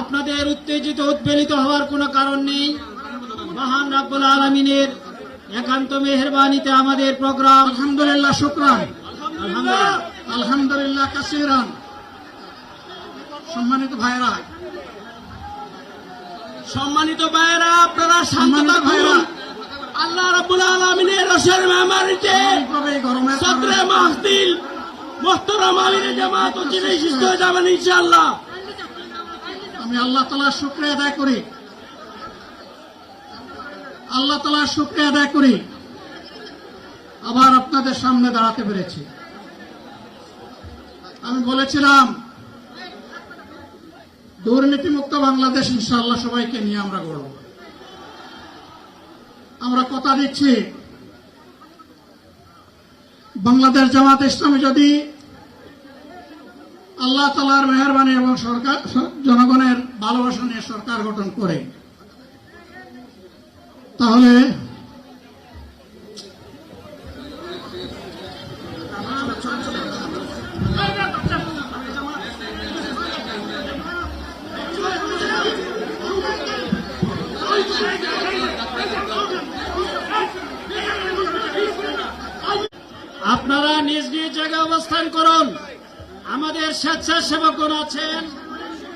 আপনাদের উত্তেজিত উদ্বেলিত হওয়ার কোনো কারণ নেই। মহান রাব্বুল আলমিনের একান্ত মেহরবানিতে আমাদের প্রোগ্রাম। আলহামদুলিল্লাহ শুক্রান। আলহামদুলিল্লাহ। কাসিরান। সম্মানিত ভাইরা সম্মানিত ভাইয়েরা আপনারা সম্মানিত ভাইরা। আল্লাহ রাব্বুল আলমিনের রসের মেহমানিতে সদরে মাহদিল মোহতরম আলীর জামাত ও চিনে সুস্থ হয়ে যাবেন ইনশাআল্লাহ। আমি আল্লাহ তালার শুক্রিয়া আদায় করি। আল্লাহ তালার শুক্রিয়া আদায় করি। আবার আপনাদের সামনে দাঁড়াতে পেরেছি। আমি বলেছিলাম, দুর্নীতিমুক্ত বাংলাদেশ ইনশাআল্লাহ সবাইকে নিয়ে আমরা গড়ব। আমরা কথা দিচ্ছি, বাংলাদেশ জামাত ইসলামী যদি আল্লাহ তালার মেহরবানি এবং সরকার জনগণের ভালোবাসা নিয়ে সরকার গঠন করে। তাহলে আপনারা নিজ নিজ জায়গায় অবস্থান করুন। আমাদের স্বেচ্ছাসেবকগণ আছেন।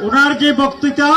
ওনার যে বক্তৃতা